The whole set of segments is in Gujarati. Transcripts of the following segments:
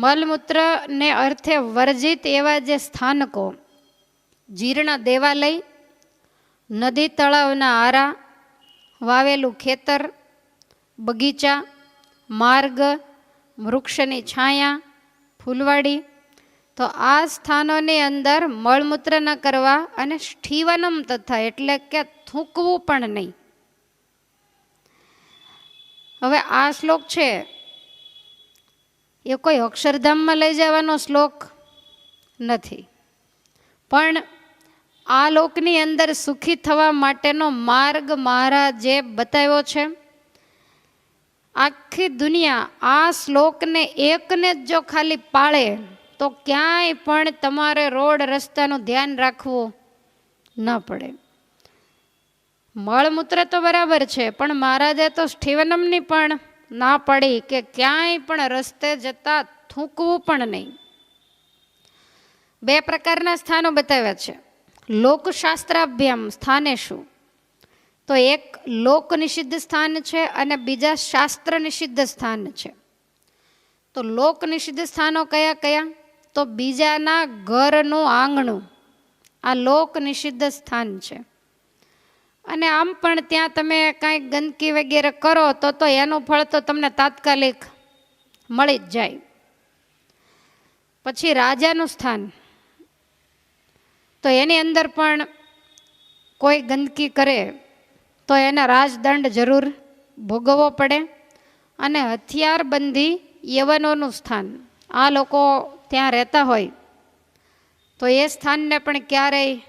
મલમૂત્રને અર્થે વર્જિત એવા જે સ્થાનકો, જીર્ણ દેવાલય, નદી તળાવના આરા, વાવેલું ખેતર, બગીચા, માર્ગ, વૃક્ષની છાયા, ફૂલવાડી, તો આ સ્થાનોની અંદર મળમૂત્ર ન કરવા અને સ્ઠીવનમ તથા એટલે કે થૂંકવું પણ નહીં. હવે આ શ્લોક છે એ કોઈ અક્ષરધામમાં લઈ જવાનો શ્લોક નથી. પણ આ લોકની અંદર સુખી થવા માટેનો માર્ગ મહારાજે બતાવ્યો છે. આખી દુનિયા આ શ્લોકને એકને જ જો ખાલી પાળે, તો ક્યાંય પણ તમારે રોડ રસ્તાનું ધ્યાન રાખવું ન પડે. મળમૂત્ર તો બરાબર છે, પણ મહારાજે તો સ્ટીવનમની પણ ના પડી કે ક્યાંય પણ રસ્તે જતા થૂંકવું પણ નહીં. બે પ્રકારના સ્થાનો બતાવ્યા છે. લોકશાસ્ત્રાભ્યામ સ્થાને શું? તો એક લોક નિષિદ્ધ સ્થાન છે અને બીજા શાસ્ત્ર નિષિદ્ધ સ્થાન છે. તો લોક નિષિદ્ધ સ્થાનો કયા કયા? તો બીજાના ઘરનું આંગણું. આ લોક નિષિદ્ધ સ્થાન છે. અને આમ પણ ત્યાં તમે કાંઈક ગંદકી વગેરે કરો તો તો એનું ફળ તો તમને તાત્કાલિક મળી જ જાય. પછી રાજાનું સ્થાન. તો એની અંદર પણ કોઈ ગંદકી કરે તો એને રાજદંડ જરૂર ભોગવવો પડે અને હથિયારબંધી યવનોનું સ્થાન. આ લોકો ત્યાં રહેતા હોય. તો એ સ્થાનને પણ ક્યારેય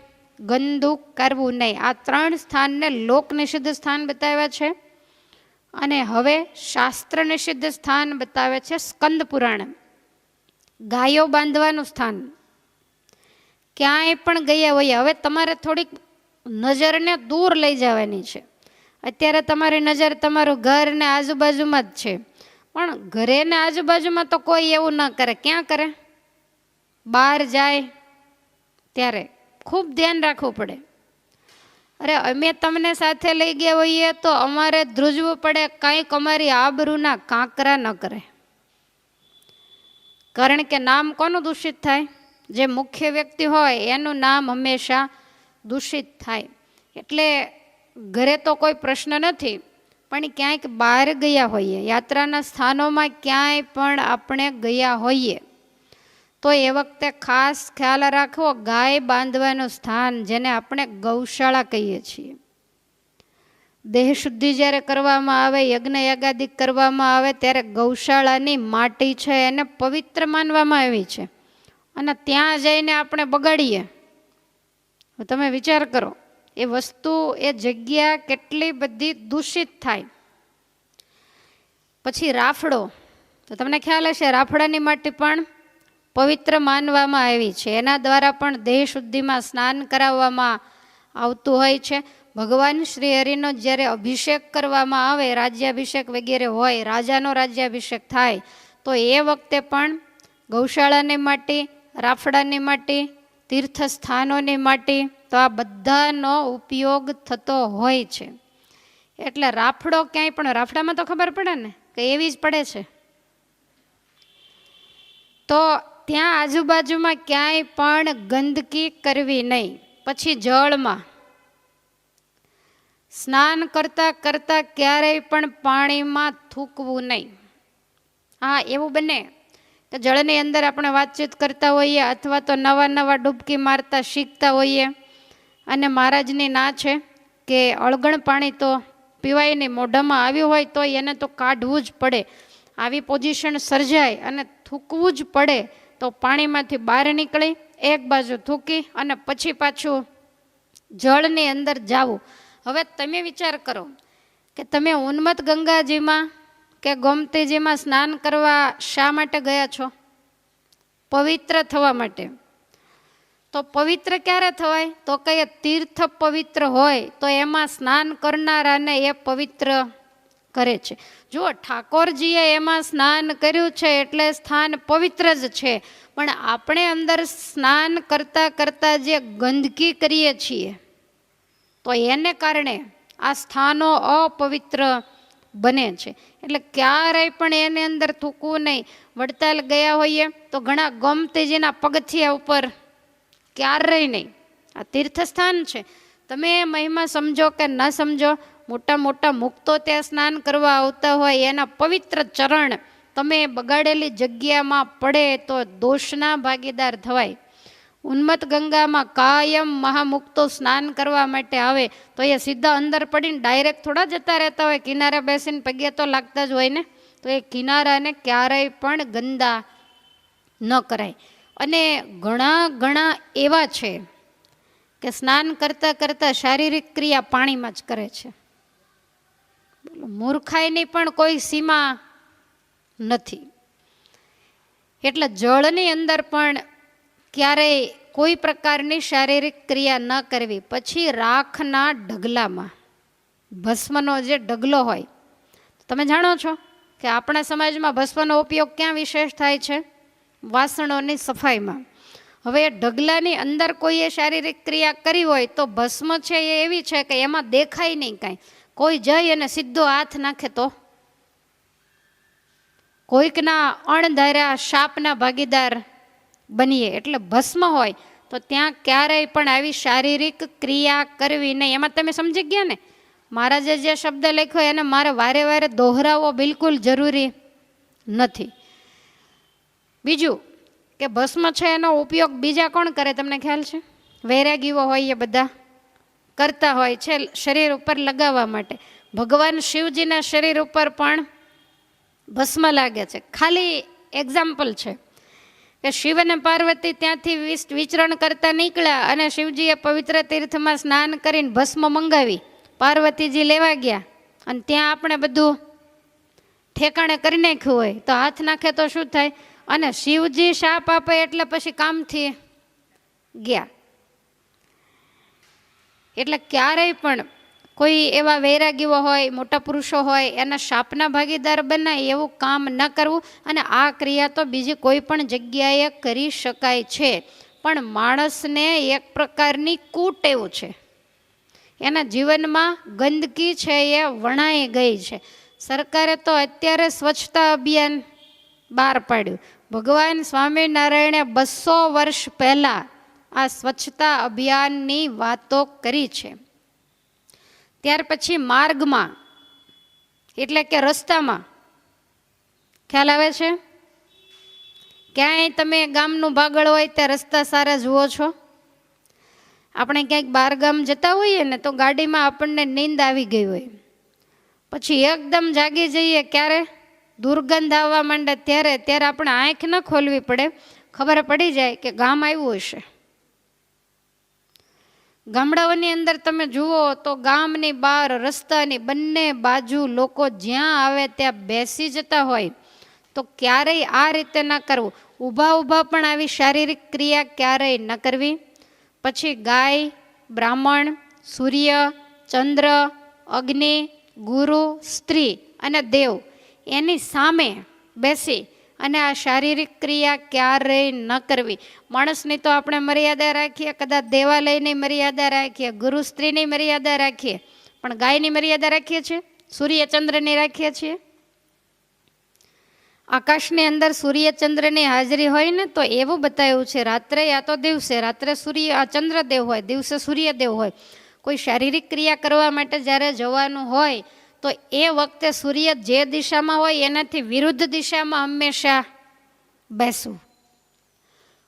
ગંદુ કરવું નહીં. આ ત્રણ સ્થાનને લોક નિષિદ્ધ સ્થાન બતાવ્યા છે. અને હવે શાસ્ત્ર નિષિદ્ધ સ્થાન બતાવે છે સ્કંદ પુરાણ. ગાયો બાંધવાનું સ્થાન. ક્યાંય પણ ગયા હોઈએ હવે તમારે થોડીક નજરને દૂર લઈ જવાની છે. અત્યારે તમારી નજર તમારું ઘર ને આજુબાજુમાં જ છે. પણ ઘરે ને આજુબાજુમાં તો કોઈ એવું ન કરે. ક્યાં કરે? બહાર જાય ત્યારે ખૂબ ધ્યાન રાખવું પડે. અરે, અમે તમને સાથે લઈ ગયા હોઈએ તો અમારે ધ્રુજવું પડે, કંઈક અમારી આબરૂના કાંકરા ન કરે. કારણ કે નામ કોનું દૂષિત થાય? જે મુખ્ય વ્યક્તિ હોય, એનું નામ હંમેશા દૂષિત થાય. એટલે ઘરે તો કોઈ પ્રશ્ન નથી, પણ ક્યાંક બહાર ગયા હોઈએ. યાત્રાના સ્થાનોમાં ક્યાંય પણ આપણે ગયા હોઈએ. તો એ વખતે ખાસ ખ્યાલ રાખવો ગાય બાંધવાનું સ્થાન જેને આપણે ગૌશાળા કહીએ છીએ. દેહ શુદ્ધિ જ્યારે કરવામાં આવે, યજ્ઞ યાગાદિક કરવામાં આવે, ત્યારે ગૌશાળાની માટી છે એને પવિત્ર માનવામાં આવી છે. અને ત્યાં જઈને આપણે બગાડીએ. તમે વિચાર કરો, એ વસ્તુ, એ જગ્યા કેટલી બધી દૂષિત થાય. પછી રાફડો, તો તમને ખ્યાલ હશે રાફડાની માટી પણ પવિત્ર માનવામાં આવી છે. એના દ્વારા પણ દેહ શુદ્ધિમાં સ્નાન કરાવવામાં આવતું હોય છે. ભગવાન શ્રી હરિનો જ્યારે અભિષેક કરવામાં આવે, રાજ્યાભિષેક વગેરે હોય, રાજાનો રાજ્યાભિષેક થાય, તો એ વખતે પણ ગૌશાળાની માટી, રાફડાની માટી, તીર્થસ્થાનોની માટી, તો આ બધાનો ઉપયોગ થતો હોય છે. એટલે રાફડો ક્યાંય પણ, રાફડામાં તો ખબર પડે ને, કે એવી જ પડે છે. તો ત્યાં આજુબાજુમાં ક્યાંય પણ ગંદકી કરવી નહીં. પછી જળમાં. સ્નાન કરતા કરતા ક્યારેય પણ પાણીમાં થૂકવું નહીં. હા, એવું બને. કે જળની અંદર આપણે વાતચીત કરતા હોઈએ અથવા તો નવા નવા ડૂબકી મારતા શીખતા હોઈએ. અને મહારાજની ના છે કે અળગણ પાણી તો પીવાય નહીં મોઢામાં આવ્યું હોય તો એને તો કાઢવું જ પડે. આવી પોઝિશન સર્જાય અને થૂકવું જ પડે. તો પાણીમાંથી બહાર નીકળી એક બાજુ થૂકી અને પછી પાછું જળની અંદર જાવું. હવે તમે વિચાર કરો કે તમે ઉન્મત ગંગાજીમાં કે ગોમતીજીમાં સ્નાન કરવા શા માટે ગયા છો? પવિત્ર થવા માટે. તો પવિત્ર ક્યારે થવાય? તો કઈ તીર્થ પવિત્ર હોય તો એમાં સ્નાન કરનારાને એ પવિત્ર કરે છે. જુઓ, ઠાકોરજીએ એમાં સ્નાન કર્યું છે એટલે સ્થાન પવિત્ર જ છે. પણ આપણે અંદર સ્નાન કરતાં કરતાં જે ગંદકી કરીએ છીએ, તો એને કારણે આ સ્થાનો અપવિત્ર બને છે. એટલે ક્યારેય પણ એની અંદર થૂકવું નહીં. વડતાલ ગયા હોઈએ તો ઘણા ગમતેજીના પગથિયા ઉપર ક્યારેય નહીં. આ તીર્થસ્થાન છે. તમે મહિમા સમજો કે ન સમજો મોટા મોટા મુક્તો ત્યાં સ્નાન કરવા આવતા હોય, એના પવિત્ર ચરણ તમે બગાડેલી જગ્યામાં પડે તો દોષના ભાગીદાર થવાય. ઉન્મત્ત ગંગામાં કાયમ મહામુક્તો સ્નાન કરવા માટે આવે, તો એ સીધા અંદર પડીને ડાયરેક્ટ થોડા જતા રહેતા હોય, કિનારે બેસીને પગે તો લાગતા જ હોય ને? તો એ કિનારાને ક્યારેય પણ ગંદા ન કરાય. અને ઘણા ઘણા એવા છે કે સ્નાન કરતાં કરતાં શારીરિક ક્રિયા પાણીમાં જ કરે છે. મૂર્ખાઈની પણ કોઈ સીમા નથી. એટલે જળની અંદર પણ ક્યારેય કોઈ પ્રકારની શારીરિક ક્રિયા ન કરવી. પછી રાખના ઢગલામાં, ભસ્મનો જે ઢગલો હોય તમે જાણો છો કે આપણા સમાજમાં ભસ્મનો ઉપયોગ ક્યાં વિશેષ થાય છે? વાસણોની સફાઈમાં. હવે ઢગલાની અંદર કોઈએ શારીરિક ક્રિયા કરી હોય તો ભસ્મ છે એ એવી છે કે એમાં દેખાય નહીં કાંઈ. કોઈ જઈ અને સીધો હાથ નાખે તો? કોઈકના અણધાર્યા શાપના ભાગીદાર બનીએ. એટલે ભસ્મ હોય તો ત્યાં ક્યારેય પણ આવી શારીરિક ક્રિયા કરવી નહીં. એમાં તમે સમજી ગયા ને? મહારાજે જે શબ્દ લખ્યો એને મારે વારે વારે દોહરાવવો બિલકુલ જરૂરી નથી. બીજું કે ભસ્મ છે એનો ઉપયોગ બીજા કોણ કરે? તમને ખ્યાલ છે? વૈરાગીઓ હોય એ બધા. કરતા હોય છે શરીર ઉપર લગાવવા માટે. ભગવાન શિવજીના શરીર ઉપર પણ ભસ્મ લાગે છે. ખાલી એક્ઝામ્પલ છે કે શિવ અને પાર્વતી ત્યાંથી વિચરણ કરતા નીકળ્યા અને શિવજીએ પવિત્ર તીર્થમાં સ્નાન કરીને ભસ્મ મંગાવી. પાર્વતીજી લેવા ગયા અને ત્યાં આપણે બધું ઠેકાણે કરી નાખ્યું હોય તો હાથ નાખે તો શું થાય? અને શિવજી શાપ આપે એટલે પછી કામથી ગયા? એટલે ક્યારેય પણ કોઈ એવા વૈરાગીઓ હોય, મોટા પુરુષો હોય, એના શાપના ભાગીદાર બનાય એવું કામ ન કરવું અને આ ક્રિયા તો બીજી કોઈ પણ જગ્યાએ કરી શકાય છે. પણ માણસને એક પ્રકારની કૂટ એવું છે. એના જીવનમાં ગંદકી છે એ વણાઈ ગઈ છે. સરકારે તો અત્યારે સ્વચ્છતા અભિયાન બહાર પાડ્યું. ભગવાન સ્વામિનારાયણે બસો વર્ષ પહેલાં આ સ્વચ્છતા અભિયાનની વાતો કરી છે. ત્યાર પછી માર્ગમાં, એટલે કે રસ્તામાં, ખ્યાલ આવે છે? ક્યાંય તમે ગામનું ભાગળ હોય ત્યાં રસ્તા સારા જુઓ છો? આપણે ક્યાંક બહાર ગામ જતા હોઈએ ને તો ગાડીમાં આપણને નીંદ આવી ગઈ હોય. પછી એકદમ જાગી જઈએ ક્યારે? દુર્ગંધ આવવા માંડે ત્યારે ત્યારે આપણે આંખ ન ખોલવી પડે. ખબર પડી જાય કે ગામ આવ્યું હશે. ગામડાઓની અંદર તમે જુઓ તો ગામની બહાર, રસ્તાની બંને બાજુ લોકો જ્યાં આવે ત્યાં બેસી જતા હોય. તો ક્યારેય આ રીતે ન કરવું. ઊભા ઊભા પણ આવી શારીરિક ક્રિયા ક્યારેય ન કરવી. પછી ગાય, બ્રાહ્મણ, સૂર્ય, ચંદ્ર, અગ્નિ, ગુરુ, સ્ત્રી અને દેવ એની સામે બેસી અને આ શારીરિક ક્રિયા ક્યારેય ન કરવી. માણસની તો આપણે મર્યાદા રાખીએ, કદાચ દેવાલયની મર્યાદા રાખીએ ગુરુ સ્ત્રીની મર્યાદા રાખીએ, પણ ગાયની મર્યાદા રાખીએ છીએ? સૂર્યચંદ્રની રાખીએ છીએ? આકાશની અંદર સૂર્યચંદ્રની હાજરી હોય ને, તો એવું બતાવ્યું છે, રાત્રે યા તો દિવસે, રાત્રે સૂર્ય, આ ચંદ્રદેવ હોય, દિવસે સૂર્યદેવ હોય. કોઈ શારીરિક ક્રિયા કરવા માટે જ્યારે જવાનું હોય તો એ વખતે સૂર્ય જે દિશામાં હોય એનાથી વિરુદ્ધ દિશામાં હંમેશા બેસવું.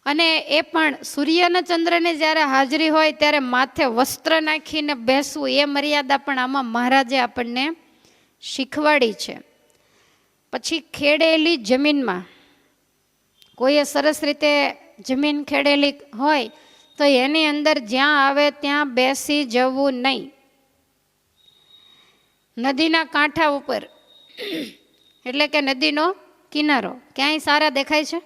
અને એ પણ સૂર્ય ચંદ્રની જ્યારે હાજરી હોય ત્યારે માથે વસ્ત્ર નાખીને બેસવું એ મર્યાદા પણ આમાં મહારાજે આપણને શીખવાડી છે. પછી ખેડેલી જમીનમાં, કોઈએ સરસ રીતે જમીન ખેડેલી હોય તો એની અંદર જ્યાં આવે ત્યાં બેસી જવું નહીં. નદીના કાંઠા ઉપર. એટલે કે નદીનો કિનારો. ક્યાંય સારા દેખાય છે?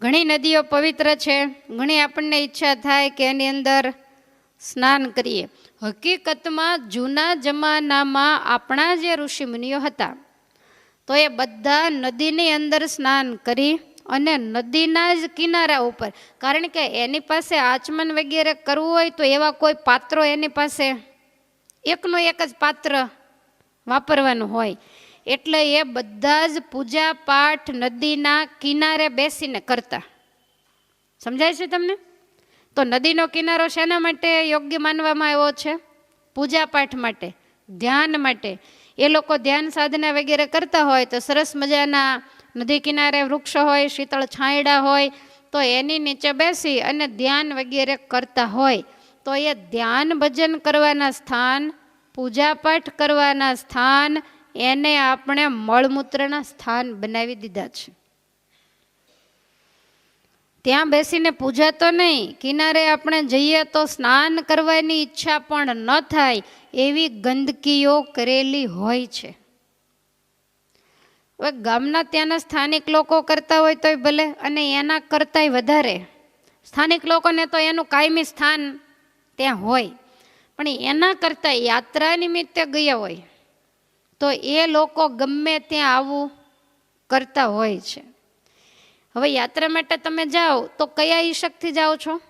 ઘણી નદીઓ પવિત્ર છે. ઘણી આપણને ઈચ્છા થાય કે એની અંદર સ્નાન કરીએ. હકીકતમાં જૂના જમાનામાં આપણા જે ઋષિમુનિઓ હતા, તો એ બધા નદીની અંદર સ્નાન કરી અને નદીના જ કિનારા ઉપર. કારણ કે એની પાસે આચમન વગેરે કરવું હોય તો એવા કોઈ પાત્રો એની પાસે એકનું એક જ પાત્ર વાપરવાનું હોય. એટલે એ બધા જ પૂજા પાઠ નદીના કિનારે બેસીને કરતા. સમજાય છે તમને? તો નદીનો કિનારો શેના માટે યોગ્ય માનવામાં આવ્યો છે? પૂજા પાઠ માટે, ધ્યાન માટે. એ લોકો ધ્યાન સાધના વગેરે કરતા હોય તો સરસ મજાના નદી કિનારે વૃક્ષ હોય, શીતળ છાંયડા હોય, તો એની નીચે બેસી અને ધ્યાન વગેરે કરતા હોય. તો એ ધ્યાન ભજન કરવાના સ્થાન, પૂજાપાઠ કરવાના સ્થાન, એને આપણે મળમૂત્રના સ્થાન બનાવી દીધા છે. ત્યાં બેસીને પૂજા તો નહીં, કિનારે આપણે જઈએ તો સ્નાન કરવાની ઈચ્છા પણ ન થાય એવી ગંદકીઓ કરેલી હોય છે. હવે ગામના ત્યાંના સ્થાનિક લોકો કરતા હોય તોય ભલે, અને એના કરતાંય વધારે. સ્થાનિક લોકોને તો એનું કાયમી સ્થાન ત્યાં હોય. પણ એના કરતાં યાત્રા નિમિત્તે ગયા હોય, તો એ લોકો ગમે ત્યાં આવું કરતા હોય છે. હવે યાત્રા માટે તમે જાઓ, તો કયા ઈશકથી જાઓ છો?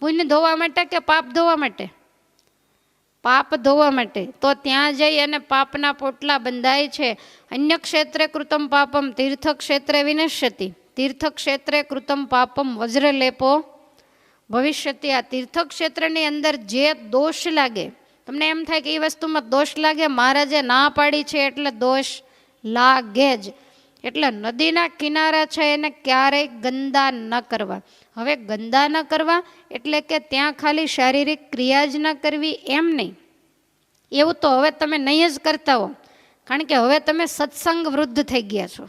પુણ્ય ધોવા માટે કે પાપ ધોવા માટે? પાપ ધોવા માટે. તો ત્યાં જઈ અને પાપના પોટલા બંધાય છે. અન્ય ક્ષેત્રે કૃતમ પાપમ તીર્થ ક્ષેત્રે વિનશ્યતિ. તીર્થ ક્ષેત્રે કૃતમ પાપમ વજ્રલેપો ભવિષ્યથી આ તીર્થક્ષેત્રની અંદર જે દોષ લાગે, તમને એમ થાય કે એ વસ્તુમાં દોષ લાગે, મહારાજે ના પાડી છે એટલે દોષ લાગે જ. એટલે નદીના કિનારા છે એને ક્યારેય ગંદા ન કરવા. હવે ગંદા ન કરવા એટલે કે ત્યાં ખાલી શારીરિક ક્રિયા જ ન કરવી એમ નહીં. એવું તો હવે તમે નહીં જ કરતા હો. કારણ કે હવે તમે સત્સંગ વૃદ્ધ થઈ ગયા છો.